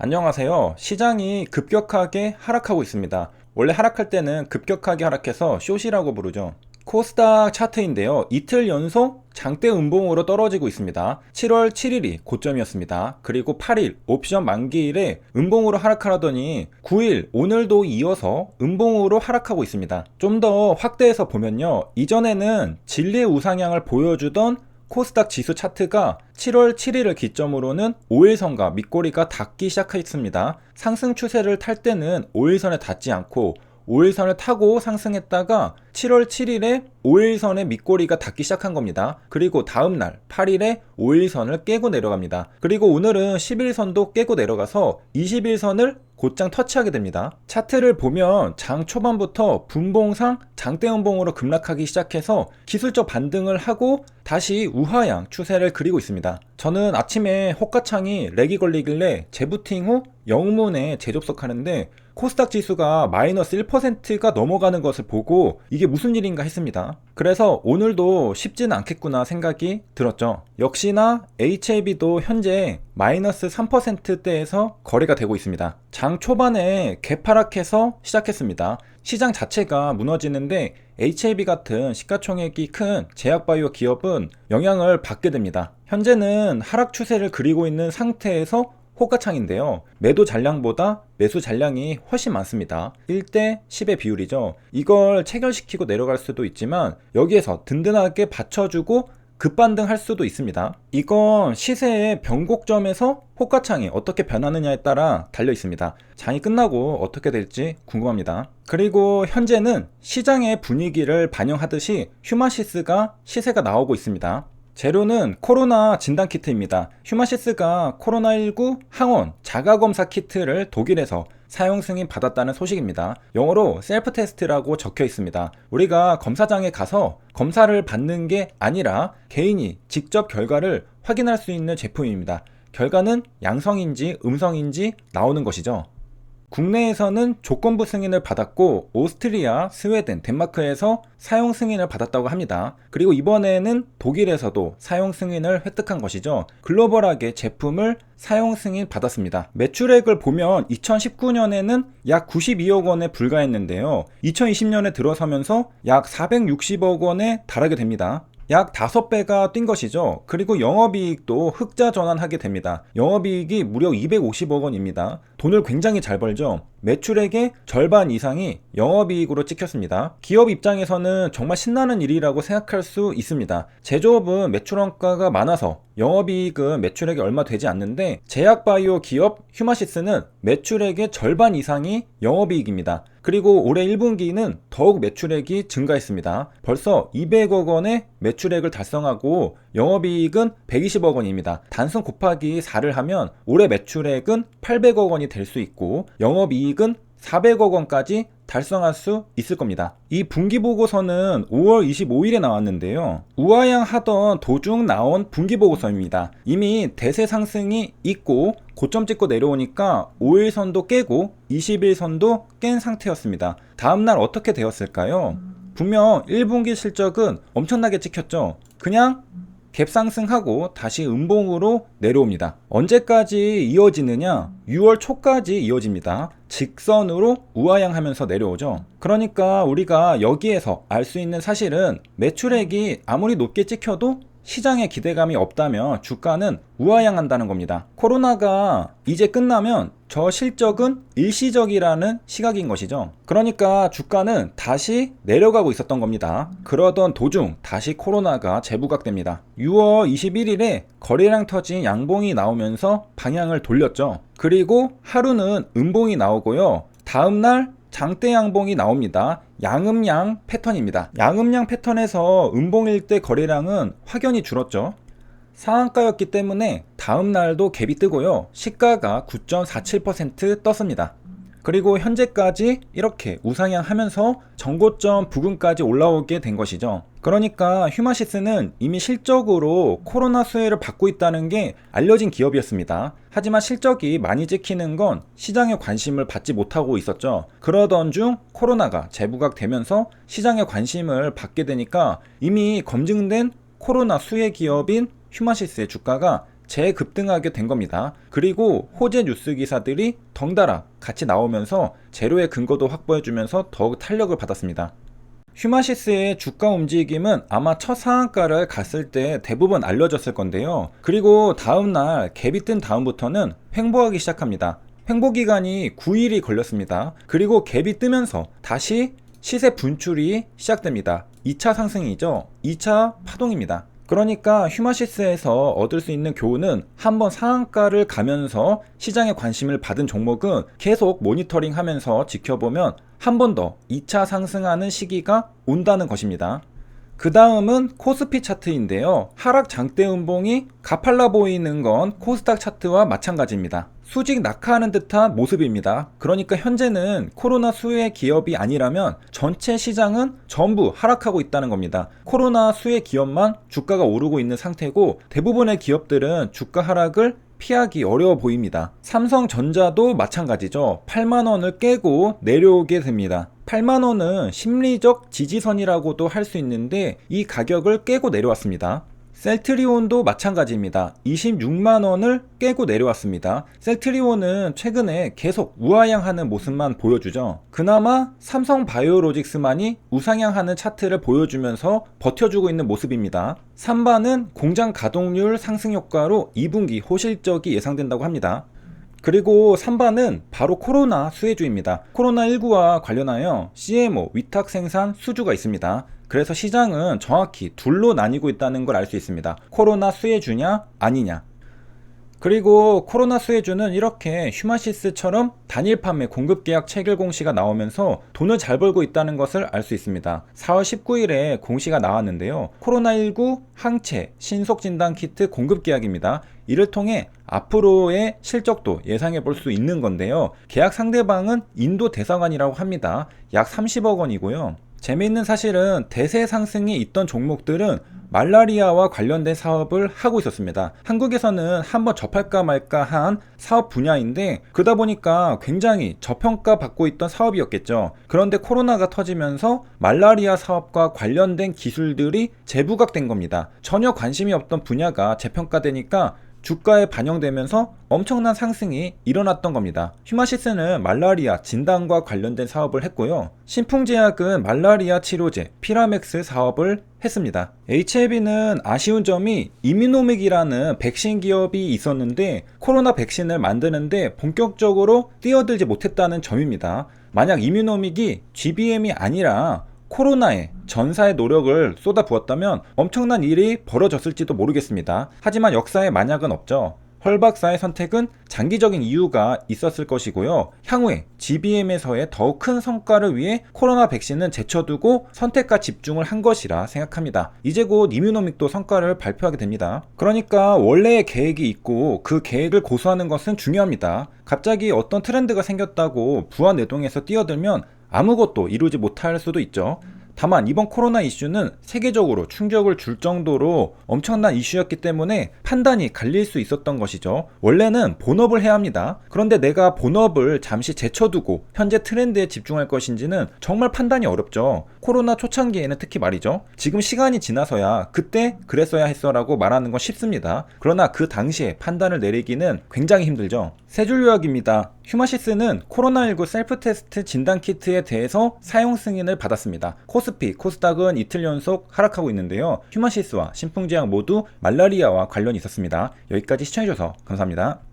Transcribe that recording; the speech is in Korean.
안녕하세요. 시장이 급격하게 하락하고 있습니다. 원래 하락할 때는 급격하게 하락해서 쇼시라고 부르죠. 코스닥 차트인데요. 이틀 연속 장대 음봉으로 떨어지고 있습니다. 7월 7일이 고점이었습니다. 그리고 8일 옵션 만기일에 음봉으로 하락하더니 9일 오늘도 이어서 음봉으로 하락하고 있습니다. 좀 더 확대해서 보면요. 이전에는 진리의 우상향을 보여주던 코스닥 지수 차트가 7월 7일을 기점으로는 5일선과 밑꼬리가 닿기 시작했습니다. 상승 추세를 탈 때는 5일선에 닿지 않고 5일선을 타고 상승했다가 7월 7일에 5일선의 밑꼬리가 닿기 시작한 겁니다. 그리고 다음날 8일에 5일선을 깨고 내려갑니다. 그리고 오늘은 11선도 깨고 내려가서 21선을 곧장 터치하게 됩니다. 차트를 보면 장 초반부터 분봉상 장대음봉으로 급락하기 시작해서 기술적 반등을 하고 다시 우하향 추세를 그리고 있습니다. 저는 아침에 호가창이 렉이 걸리길래 재부팅 후 영문에 재접속하는데 코스닥 지수가 마이너스 1%가 넘어가는 것을 보고 이게 무슨 일인가 했습니다. 그래서 오늘도 쉽지는 않겠구나 생각이 들었죠. 역시나 HLB도 현재 마이너스 3%대에서 거래가 되고 있습니다. 장 초반에 개파락해서 시작했습니다. 시장 자체가 무너지는데 HLB 같은 시가총액이 큰 제약바이오 기업은 영향을 받게 됩니다. 현재는 하락 추세를 그리고 있는 상태에서 호가창인데요. 매도 잔량보다 매수 잔량이 훨씬 많습니다. 1대 10의 비율이죠. 이걸 체결시키고 내려갈 수도 있지만 여기에서 든든하게 받쳐주고 급반등할 수도 있습니다. 이건 시세의 변곡점에서 호가창이 어떻게 변하느냐에 따라 달려 있습니다. 장이 끝나고 어떻게 될지 궁금합니다. 그리고 현재는 시장의 분위기를 반영하듯이 휴마시스가 시세가 나오고 있습니다. 재료는 코로나 진단키트입니다. 휴마시스가 코로나19 항원 자가검사 키트를 독일에서 사용 승인 받았다는 소식입니다. 영어로 셀프 테스트라고 적혀 있습니다. 우리가 검사장에 가서 검사를 받는 게 아니라 개인이 직접 결과를 확인할 수 있는 제품입니다. 결과는 양성인지 음성인지 나오는 것이죠. 국내에서는 조건부 승인을 받았고 오스트리아, 스웨덴, 덴마크에서 사용 승인을 받았다고 합니다. 그리고 이번에는 독일에서도 사용 승인을 획득한 것이죠. 글로벌하게 제품을 사용 승인 받았습니다. 매출액을 보면 2019년에는 약 92억 원에 불과했는데요. 2020년에 들어서면서 약 460억 원에 달하게 됩니다. 약 5배가 뛴 것이죠. 그리고 영업이익도 흑자 전환하게 됩니다. 영업이익이 무려 250억 원입니다. 돈을 굉장히 잘 벌죠. 매출액의 절반 이상이 영업이익으로 찍혔습니다. 기업 입장에서는 정말 신나는 일이라고 생각할 수 있습니다. 제조업은 매출 원가가 많아서 영업이익은 매출액이 얼마 되지 않는데 제약바이오 기업 휴마시스는 매출액의 절반 이상이 영업이익입니다. 그리고 올해 1분기는 더욱 매출액이 증가했습니다. 벌써 200억 원의 매출액을 달성하고 영업이익은 120억 원입니다. 단순 곱하기 4를 하면 올해 매출액은 800억 원이 될 수 있고 영업이익은 400억 원까지 달성할 수 있을 겁니다. 이 분기 보고서는 5월 25일에 나왔는데요. 우하향 하던 도중 나온 분기 보고서입니다. 이미 대세 상승이 있고 고점 찍고 내려오니까 5일선도 깨고 20일선도 깬 상태였습니다. 다음날 어떻게 되었을까요? 분명 1분기 실적은 엄청나게 찍혔죠. 그냥 갭상승하고 다시 음봉으로 내려옵니다. 언제까지 이어지느냐? 6월 초까지 이어집니다. 직선으로 우하향하면서 내려오죠. 그러니까 우리가 여기에서 알 수 있는 사실은 매출액이 아무리 높게 찍혀도 시장에 기대감이 없다면 주가는 우하향한다는 겁니다. 코로나가 이제 끝나면 저 실적은 일시적이라는 시각인 것이죠. 그러니까 주가는 다시 내려가고 있었던 겁니다. 그러던 도중 다시 코로나가 재부각됩니다. 6월 21일에 거래량 터진 양봉이 나오면서 방향을 돌렸죠. 그리고 하루는 음봉이 나오고요. 다음날 장대 양봉이 나옵니다. 양음양 패턴입니다. 양음양 패턴에서 음봉일 때 거래량은 확연히 줄었죠. 상한가였기 때문에 다음 날도 갭이 뜨고요. 시가가 9.47% 떴습니다. 그리고 현재까지 이렇게 우상향 하면서 전고점 부근까지 올라오게 된 것이죠. 그러니까 휴마시스는 이미 실적으로 코로나 수혜를 받고 있다는 게 알려진 기업이었습니다. 하지만 실적이 많이 찍히는 건 시장의 관심을 받지 못하고 있었죠. 그러던 중 코로나가 재부각되면서 시장의 관심을 받게 되니까 이미 검증된 코로나 수혜 기업인 휴마시스의 주가가 재급등하게 된 겁니다. 그리고 호재 뉴스 기사들이 덩달아 같이 나오면서 재료의 근거도 확보해주면서 더욱 탄력을 받았습니다. 휴마시스의 주가 움직임은 아마 첫 상한가를 갔을 때 대부분 알려졌을 건데요. 그리고 다음날 갭이 뜬 다음부터는 횡보하기 시작합니다. 횡보 기간이 9일이 걸렸습니다. 그리고 갭이 뜨면서 다시 시세 분출이 시작됩니다. 2차 상승이죠. 2차 파동입니다. 그러니까 휴마시스에서 얻을 수 있는 교훈은 한번 상한가를 가면서 시장의 관심을 받은 종목은 계속 모니터링 하면서 지켜보면 한 번 더 2차 상승하는 시기가 온다는 것입니다. 그 다음은 코스피 차트인데요. 하락 장대 음봉이 가팔라 보이는 건 코스닥 차트와 마찬가지입니다. 수직 낙하하는 듯한 모습입니다. 그러니까 현재는 코로나 수혜 기업이 아니라면 전체 시장은 전부 하락하고 있다는 겁니다. 코로나 수혜 기업만 주가가 오르고 있는 상태고 대부분의 기업들은 주가 하락을 피하기 어려워 보입니다. 삼성전자도 마찬가지죠. 8만원을 깨고 내려오게 됩니다. 8만원은 심리적 지지선이라고도 할 수 있는데 이 가격을 깨고 내려왔습니다. 셀트리온도 마찬가지입니다. 26만원을 깨고 내려왔습니다. 셀트리온은 최근에 계속 우하향하는 모습만 보여주죠. 그나마 삼성 바이오로직스만이 우상향하는 차트를 보여주면서 버텨주고 있는 모습입니다. 3반은 공장 가동률 상승 효과로 2분기 호실적이 예상된다고 합니다. 그리고 3반은 바로 코로나 수혜주입니다. 코로나19와 관련하여 CMO 위탁 생산 수주가 있습니다. 그래서 시장은 정확히 둘로 나뉘고 있다는 걸 알 수 있습니다. 코로나 수혜주냐 아니냐. 그리고 코로나 수혜주는 이렇게 휴마시스처럼 단일 판매 공급 계약 체결 공시가 나오면서 돈을 잘 벌고 있다는 것을 알 수 있습니다. 4월 19일에 공시가 나왔는데요. 코로나19 항체 신속 진단 키트 공급 계약입니다. 이를 통해 앞으로의 실적도 예상해 볼 수 있는 건데요. 계약 상대방은 인도 대사관이라고 합니다. 약 30억 원이고요. 재미있는 사실은 대세 상승이 있던 종목들은 말라리아와 관련된 사업을 하고 있었습니다. 한국에서는 한번 접할까 말까 한 사업 분야인데 그러다 보니까 굉장히 저평가 받고 있던 사업이었겠죠. 그런데 코로나가 터지면서 말라리아 사업과 관련된 기술들이 재부각된 겁니다. 전혀 관심이 없던 분야가 재평가되니까 주가에 반영되면서 엄청난 상승이 일어났던 겁니다. 휴마시스는 말라리아 진단과 관련된 사업을 했고요. 신풍제약은 말라리아 치료제 피라맥스 사업을 했습니다. HLB는 아쉬운 점이 이미노믹이라는 백신 기업이 있었는데 코로나 백신을 만드는데 본격적으로 뛰어들지 못했다는 점입니다. 만약 이뮤노믹이 GBM이 아니라 코로나에 전사의 노력을 쏟아부었다면 엄청난 일이 벌어졌을지도 모르겠습니다. 하지만 역사에 만약은 없죠. 헐 박사의 선택은 장기적인 이유가 있었을 것이고요. 향후에 GBM에서의 더욱 큰 성과를 위해 코로나 백신은 제쳐두고 선택과 집중을 한 것이라 생각합니다. 이제 곧 이뮤노믹도 성과를 발표하게 됩니다. 그러니까 원래의 계획이 있고 그 계획을 고수하는 것은 중요합니다. 갑자기 어떤 트렌드가 생겼다고 부하 내동에서 뛰어들면 아무것도 이루지 못할 수도 있죠. 다만 이번 코로나 이슈는 세계적으로 충격을 줄 정도로 엄청난 이슈였기 때문에 판단이 갈릴 수 있었던 것이죠. 원래는 본업을 해야 합니다. 그런데 내가 본업을 잠시 제쳐두고 현재 트렌드에 집중할 것인지는 정말 판단이 어렵죠. 코로나 초창기에는 특히 말이죠. 지금 시간이 지나서야 그때 그랬어야 했어라고 말하는 건 쉽습니다. 그러나 그 당시에 판단을 내리기는 굉장히 힘들죠. 세 줄 요약입니다. 휴마시스는 코로나19 셀프 테스트 진단 키트에 대해서 사용 승인을 받았습니다. 코스피, 코스닥은 이틀 연속 하락하고 있는데요. 휴마시스와 신풍제약 모두 말라리아와 관련이 있었습니다. 여기까지 시청해주셔서 감사합니다.